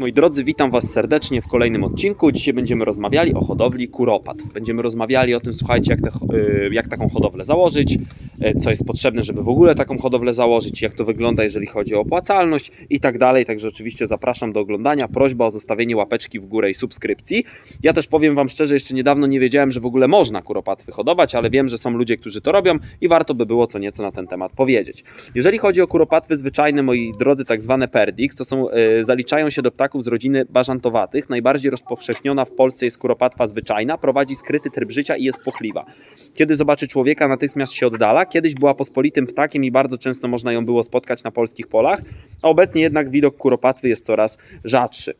Moi drodzy, witam Was serdecznie w kolejnym odcinku. Dzisiaj będziemy rozmawiali o hodowli kuropatw. Będziemy rozmawiali o tym, słuchajcie, jak, te, y, jak taką hodowlę założyć, y, co jest potrzebne, żeby w ogóle taką hodowlę założyć, jak to wygląda, jeżeli chodzi o opłacalność i tak dalej. Także oczywiście zapraszam do oglądania. Prośba o zostawienie łapeczki w górę i subskrypcji. Ja też powiem Wam szczerze, jeszcze niedawno nie wiedziałem, że w ogóle można kuropatwy hodować, ale wiem, że są ludzie, którzy to robią i warto by było co nieco na ten temat powiedzieć. Jeżeli chodzi o kuropatwy zwyczajne, moi drodzy, tak zwane perdix, to są, y, zaliczają się do ptaków z rodziny bażantowatych. Najbardziej rozpowszechniona w Polsce jest kuropatwa zwyczajna, prowadzi skryty tryb życia i jest pochliwa. Kiedy zobaczy człowieka, natychmiast się oddala. Kiedyś była pospolitym ptakiem i bardzo często można ją było spotkać na polskich polach, a obecnie jednak widok kuropatwy jest coraz rzadszy.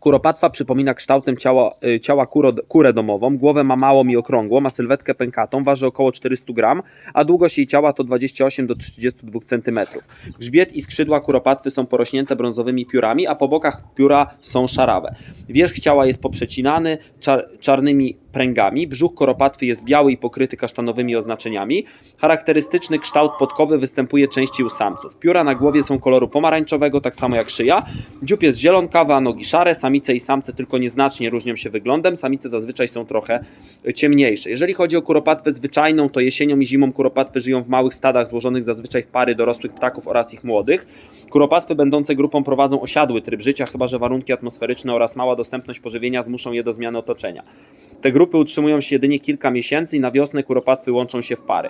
Kuropatwa przypomina kształtem ciała, y, ciała kuro, kurę domową. Głowę ma małą i okrągłą, ma sylwetkę pękatą, waży około 400 gram, a długość jej ciała to 28 do 32 cm. Grzbiet i skrzydła kuropatwy są porośnięte brązowymi piórami, a po bokach pióra są szarawe. Wierzch ciała jest poprzecinany czar, czarnymi pręgami. Brzuch koropatwy jest biały i pokryty kasztanowymi oznaczeniami. Charakterystyczny kształt podkowy występuje częściej u samców. Pióra na głowie są koloru pomarańczowego, tak samo jak szyja. Dziób jest zielonkawy, a nogi szare. Samice i samce tylko nieznacznie różnią się wyglądem. Samice zazwyczaj są trochę ciemniejsze. Jeżeli chodzi o kuropatwę zwyczajną, to jesienią i zimą kuropatwy żyją w małych stadach złożonych zazwyczaj w pary dorosłych ptaków oraz ich młodych. Kuropatwy będące grupą prowadzą osiadły tryb życia, chyba że warunki atmosferyczne oraz mała dostępność pożywienia zmuszą je do zmiany otoczenia. Te grupy utrzymują się jedynie kilka miesięcy i na wiosnę kuropatwy łączą się w pary.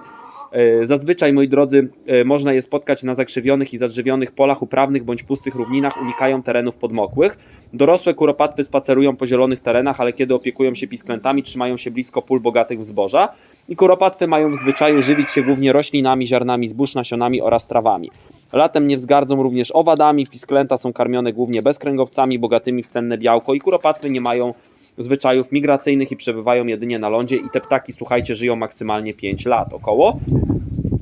E, Zazwyczaj, moi drodzy, e, można je spotkać na zakrzywionych i zadrzewionych polach uprawnych bądź pustych równinach, unikają terenów podmokłych. Dorosłe kuropatwy spacerują po zielonych terenach, ale kiedy opiekują się pisklętami, trzymają się blisko pól bogatych w zboża. I kuropatwy mają w zwyczaju żywić się głównie roślinami, ziarnami zbóż, nasionami oraz trawami. Latem nie wzgardzą również owadami, pisklęta są karmione głównie bezkręgowcami, bogatymi w cenne białko i kuropatwy nie mają zwyczajów migracyjnych i przebywają jedynie na lądzie i te ptaki, słuchajcie, żyją maksymalnie 5 lat około.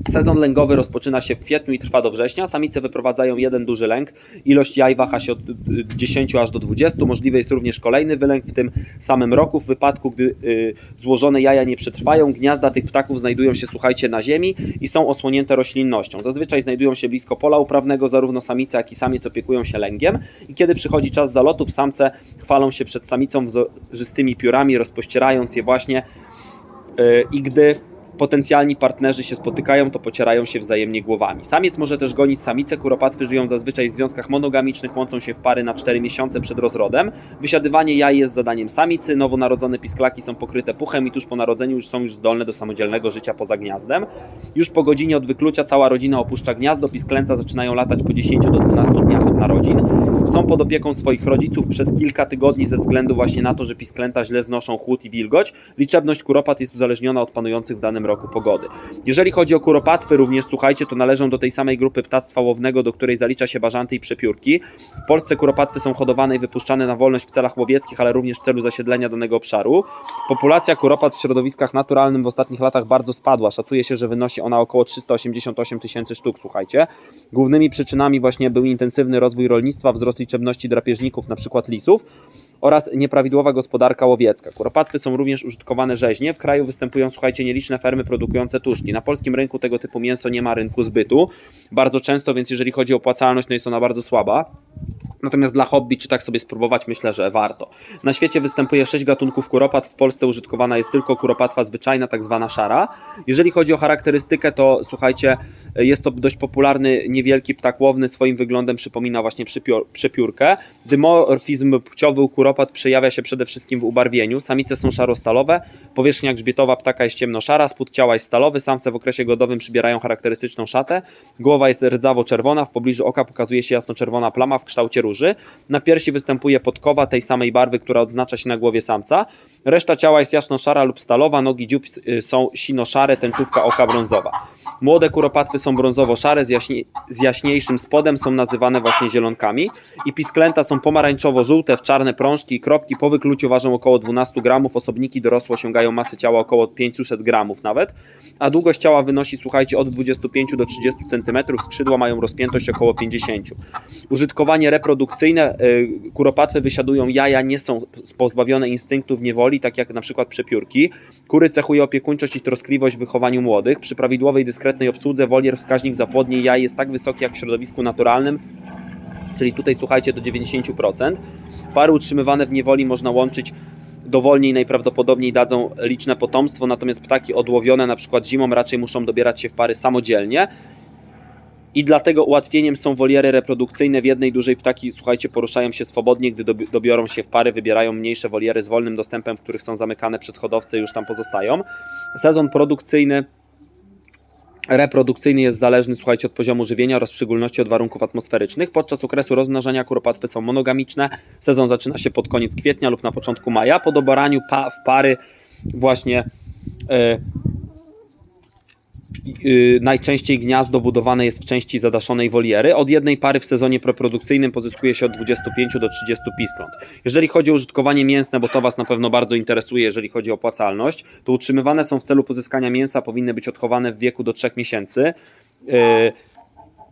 Sezon lęgowy rozpoczyna się w kwietniu i trwa do września. Samice wyprowadzają jeden duży lęk. Ilość jaj waha się od y, 10 aż do 20. Możliwy jest również kolejny wylęk w tym samym roku. W wypadku, gdy y, złożone jaja nie przetrwają, gniazda tych ptaków znajdują się, słuchajcie, na ziemi i są osłonięte roślinnością. Zazwyczaj znajdują się blisko pola uprawnego. Zarówno samice, jak i samiec opiekują się lęgiem. I kiedy przychodzi czas zalotów, samce chwalą się przed samicą wzorzystymi piórami, rozpościerając je właśnie y, i gdy potencjalni partnerzy się spotykają, to pocierają się wzajemnie głowami. Samiec może też gonić samicę, kuropatwy żyją zazwyczaj w związkach monogamicznych, łączą się w pary na 4 miesiące przed rozrodem. Wysiadywanie jaj jest zadaniem samicy, nowonarodzone pisklaki są pokryte puchem i tuż po narodzeniu już są już zdolne do samodzielnego życia poza gniazdem. Już po godzinie od wyklucia cała rodzina opuszcza gniazdo, pisklęta zaczynają latać po 10 do 12 dniach od narodzin. Są pod opieką swoich rodziców przez kilka tygodni ze względu właśnie na to, że pisklęta źle znoszą chłód i wilgoć. Liczebność kuropat jest uzależniona od panujących w danym roku pogody. Jeżeli chodzi o kuropatwy również, słuchajcie, to należą do tej samej grupy ptactwa łownego, do której zalicza się bażanty i przepiórki. W Polsce kuropatwy są hodowane i wypuszczane na wolność w celach łowieckich, ale również w celu zasiedlenia danego obszaru. Populacja kuropat w środowiskach naturalnym w ostatnich latach bardzo spadła. Szacuje się, że wynosi ona około 388 tysięcy sztuk, słuchajcie. Głównymi przyczynami właśnie był intensywny rozwój rolnictwa, wzrost liczebności drapieżników, np. lisów, oraz nieprawidłowa gospodarka łowiecka. Kuropatwy są również użytkowane rzeźnie. W kraju występują, słuchajcie, nieliczne fermy produkujące tuszki. Na polskim rynku tego typu mięso nie ma rynku zbytu. Bardzo często, więc jeżeli chodzi o opłacalność, no jest ona bardzo słaba. Natomiast dla hobby, czy tak sobie spróbować, myślę, że warto. Na świecie występuje 6 gatunków kuropat. W Polsce użytkowana jest tylko kuropatwa zwyczajna, tak zwana szara. Jeżeli chodzi o charakterystykę, to słuchajcie, jest to dość popularny, niewielki ptak łowny. Swoim wyglądem przypomina właśnie przypiór, przepiórkę. Dymorfizm płciowy u kuropat przejawia się przede wszystkim w ubarwieniu. Samice są szarostalowe, powierzchnia grzbietowa ptaka jest ciemnoszara, spód ciała jest stalowy, samce w okresie godowym przybierają charakterystyczną szatę. Głowa jest rdzawo-czerwona, w pobliżu oka pokazuje się jasno-czerwona plama w kształcie Na piersi występuje podkowa tej samej barwy, która odznacza się na głowie samca. Reszta ciała jest jasno-szara lub stalowa, nogi dziób y, są sino-szare, tęczówka oka brązowa. Młode kuropatwy są brązowo-szare z, jaśnie, z jaśniejszym spodem, są nazywane właśnie zielonkami i pisklęta są pomarańczowo-żółte w czarne prążki i kropki. Po wykluciu ważą około 12 gramów, osobniki dorosłe osiągają masę ciała około 500 gramów nawet, a długość ciała wynosi, słuchajcie, od 25 do 30 cm, skrzydła mają rozpiętość około 50. Użytkowanie reprodukcyjne, y, kuropatwy wysiadują jaja, nie są pozbawione instynktów niewoli, tak jak na przykład przepiórki. Kury cechuje opiekuńczość i troskliwość w wychowaniu młodych. Przy prawidłowej, dyskretnej obsłudze wolier wskaźnik zapłodniej jaj jest tak wysoki jak w środowisku naturalnym, czyli tutaj słuchajcie do 90%. Pary utrzymywane w niewoli można łączyć dowolnie i najprawdopodobniej dadzą liczne potomstwo, natomiast ptaki odłowione na przykład zimą raczej muszą dobierać się w pary samodzielnie. I dlatego ułatwieniem są woliery reprodukcyjne. W jednej dużej ptaki, słuchajcie, poruszają się swobodnie, gdy dobi- dobiorą się w pary, wybierają mniejsze woliery z wolnym dostępem, w których są zamykane przez hodowcę i już tam pozostają. Sezon produkcyjny reprodukcyjny jest zależny, słuchajcie, od poziomu żywienia oraz w szczególności od warunków atmosferycznych. Podczas okresu rozmnażania kuropatwy są monogamiczne. Sezon zaczyna się pod koniec kwietnia lub na początku maja. Po dobraniu pa w pary właśnie e, y, najczęściej gniazdo budowane jest w części zadaszonej woliery. Od jednej pary w sezonie preprodukcyjnym pozyskuje się od 25 do 30 piskląt. Jeżeli chodzi o użytkowanie mięsne, bo to Was na pewno bardzo interesuje, jeżeli chodzi o opłacalność, to utrzymywane są w celu pozyskania mięsa, powinny być odchowane w wieku do 3 miesięcy. Yy,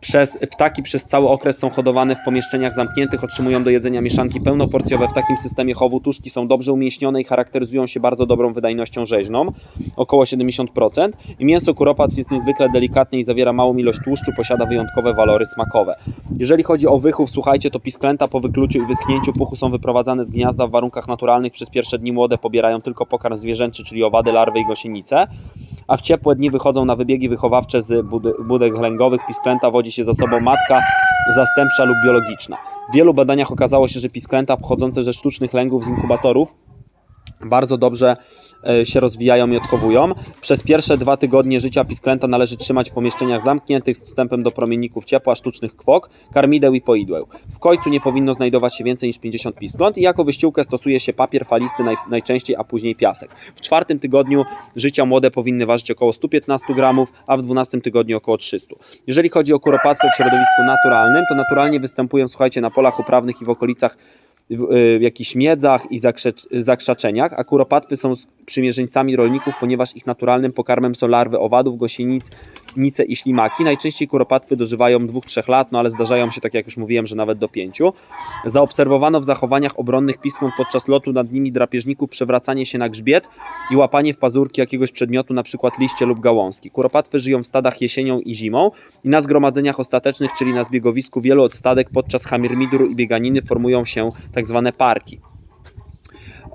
przez ptaki przez cały okres są hodowane w pomieszczeniach zamkniętych, otrzymują do jedzenia mieszanki pełnoporcjowe. W takim systemie chowu tuszki są dobrze umięśnione i charakteryzują się bardzo dobrą wydajnością rzeźną, około 70%. I mięso kuropatw jest niezwykle delikatne i zawiera małą ilość tłuszczu, posiada wyjątkowe walory smakowe. Jeżeli chodzi o wychów, słuchajcie, to pisklęta po wykluciu i wyschnięciu puchu są wyprowadzane z gniazda w warunkach naturalnych. Przez pierwsze dni młode pobierają tylko pokarm zwierzęczy, czyli owady, larwy i gąsienice a w ciepłe dni wychodzą na wybiegi wychowawcze z budek lęgowych. Pisklęta wodzi się za sobą matka zastępcza lub biologiczna. W wielu badaniach okazało się, że pisklęta pochodzące ze sztucznych lęgów z inkubatorów bardzo dobrze e, się rozwijają i odchowują. Przez pierwsze dwa tygodnie życia pisklęta należy trzymać w pomieszczeniach zamkniętych z dostępem do promienników ciepła, sztucznych kwok, karmideł i poidłeł. W końcu nie powinno znajdować się więcej niż 50 piskląt i jako wyściółkę stosuje się papier falisty naj, najczęściej, a później piasek. W czwartym tygodniu życia młode powinny ważyć około 115 gramów, a w dwunastym tygodniu około 300. Jeżeli chodzi o kuropatwę w środowisku naturalnym, to naturalnie występują, słuchajcie, na polach uprawnych i w okolicach w y, jakichś miedzach i zakrzaczeniach, a kuropatwy są przymierzeńcami rolników, ponieważ ich naturalnym pokarmem są larwy owadów, gąsienic, nice i ślimaki. Najczęściej kuropatwy dożywają 2-3 lat, no ale zdarzają się, tak jak już mówiłem, że nawet do 5. Zaobserwowano w zachowaniach obronnych piskląt podczas lotu nad nimi drapieżników przewracanie się na grzbiet i łapanie w pazurki jakiegoś przedmiotu, przykład liście lub gałązki. Kuropatwy żyją w stadach jesienią i zimą i na zgromadzeniach ostatecznych, czyli na zbiegowisku wielu odstadek podczas hamirmidru i bieganiny formują się tak zwane parki.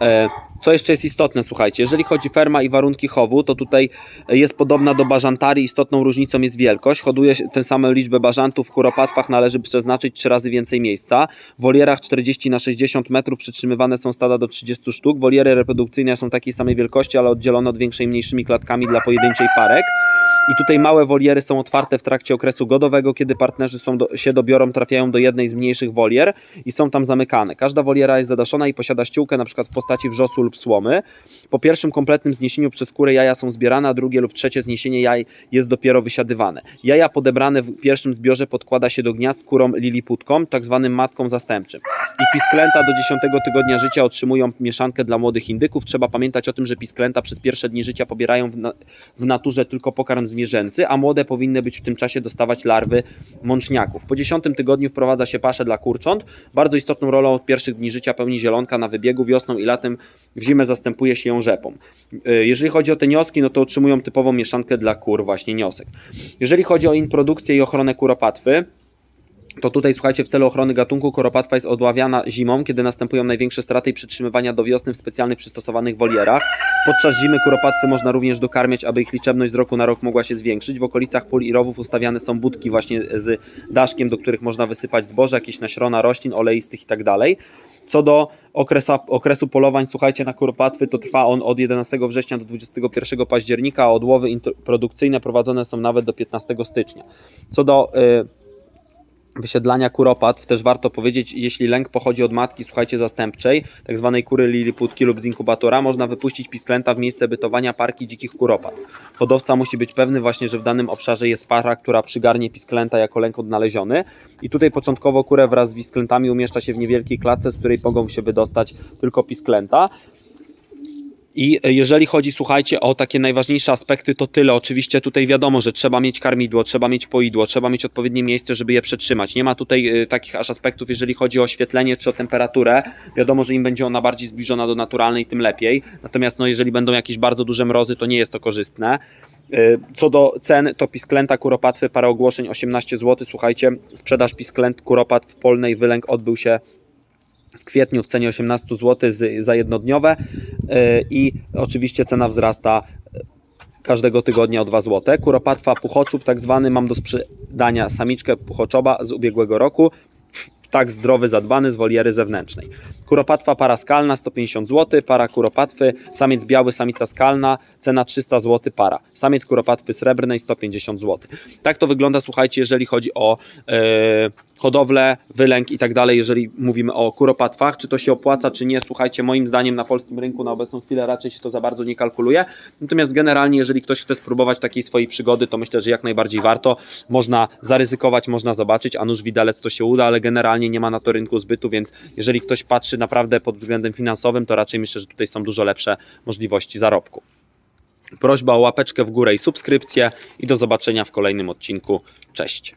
E, Co jeszcze jest istotne, słuchajcie, jeżeli chodzi ferma i warunki chowu, to tutaj jest podobna do bażantarii, istotną różnicą jest wielkość. Hoduje się tę samą liczbę bażantów, w kuropatwach należy przeznaczyć 3 razy więcej miejsca. W wolierach 40 na 60 metrów przytrzymywane są stada do 30 sztuk. Woliery reprodukcyjne są takiej samej wielkości, ale oddzielone od większej mniejszymi klatkami dla pojedynczej parek. I tutaj małe woliery są otwarte w trakcie okresu godowego, kiedy partnerzy są do, się dobiorą, trafiają do jednej z mniejszych wolier i są tam zamykane. Każda woliera jest zadaszona i posiada ściółkę, na przykład w postaci wrzosu lub słomy. Po pierwszym kompletnym zniesieniu przez skórę jaja są zbierane, a drugie lub trzecie zniesienie jaj jest dopiero wysiadywane. Jaja podebrane w pierwszym zbiorze podkłada się do gniazd kurom liliputkom, tak zwanym matkom zastępczym. I pisklęta do 10 tygodnia życia otrzymują mieszankę dla młodych indyków. Trzeba pamiętać o tym, że pisklęta przez pierwsze dni życia pobierają w, na, w naturze tylko pokarm zwierzęcy, a młode powinny być w tym czasie dostawać larwy mączniaków. Po 10 tygodniu wprowadza się paszę dla kurcząt. Bardzo istotną rolą od pierwszych dni życia pełni zielonka na wybiegu. Wiosną i latem w zimę zastępuje się ją rzepą. Y, Jeżeli chodzi o te nioski, no to otrzymują typową mieszankę dla kur, właśnie niosek. Jeżeli chodzi o inprodukcję i ochronę kuropatwy, to tutaj słuchajcie, w celu ochrony gatunku koropatwa jest odławiana zimą, kiedy następują największe straty i przytrzymywania do wiosny w specjalnych przystosowanych wolierach. Podczas zimy kuropatwy można również dokarmiać, aby ich liczebność z roku na rok mogła się zwiększyć. W okolicach pól i rowów ustawiane są budki właśnie z daszkiem, do których można wysypać zboże, jakieś naśrona roślin oleistych i tak. Co do okresa, okresu polowań, słuchajcie, na kuropatwy, to trwa on od 11 września do 21 października, a odłowy produkcyjne prowadzone są nawet do 15 stycznia. Co do y, wysiedlania kuropatw też warto powiedzieć, jeśli lęk pochodzi od matki, słuchajcie, zastępczej, tak zwanej kury liliputki lub z inkubatora, można wypuścić pisklęta w miejsce bytowania parki dzikich kuropatw. Hodowca musi być pewny właśnie, że w danym obszarze jest para, która przygarnie pisklęta jako lęk odnaleziony i tutaj początkowo kurę wraz z pisklętami umieszcza się w niewielkiej klatce, z której mogą się wydostać tylko pisklęta. I jeżeli chodzi, słuchajcie, o takie najważniejsze aspekty, to tyle. Oczywiście tutaj wiadomo, że trzeba mieć karmidło, trzeba mieć poidło, trzeba mieć odpowiednie miejsce, żeby je przetrzymać. Nie ma tutaj y, takich aż aspektów, jeżeli chodzi o oświetlenie czy o temperaturę. Wiadomo, że im będzie ona bardziej zbliżona do naturalnej, tym lepiej. Natomiast no, jeżeli będą jakieś bardzo duże mrozy, to nie jest to korzystne. Y, Co do cen, to pisklęta kuropatwy, parę ogłoszeń 18 zł. Słuchajcie, sprzedaż pisklęt kuropatw polnej wylęk odbył się w kwietniu w cenie 18 zł za jednodniowe y, i oczywiście cena wzrasta każdego tygodnia o 2 zł. Kuropatwa puchoczub tak zwany mam do sprzedania samiczkę puchoczoba z ubiegłego roku. Tak zdrowy, zadbany z woliery zewnętrznej. Kuropatwa para skalna 150 zł, para kuropatwy, samiec biały, samica skalna, cena 300 zł para. Samiec kuropatwy srebrnej 150 zł. Tak to wygląda, słuchajcie, jeżeli chodzi o e, hodowlę, wylęk i tak dalej, jeżeli mówimy o kuropatwach, czy to się opłaca, czy nie, słuchajcie, moim zdaniem na polskim rynku na obecną chwilę raczej się to za bardzo nie kalkuluje. Natomiast generalnie, jeżeli ktoś chce spróbować takiej swojej przygody, to myślę, że jak najbardziej warto. Można zaryzykować, można zobaczyć, a nuż widelec to się uda, ale generalnie nie ma na to rynku zbytu, więc jeżeli ktoś patrzy naprawdę pod względem finansowym, to raczej myślę, że tutaj są dużo lepsze możliwości zarobku. Prośba o łapeczkę w górę i subskrypcję i do zobaczenia w kolejnym odcinku. Cześć.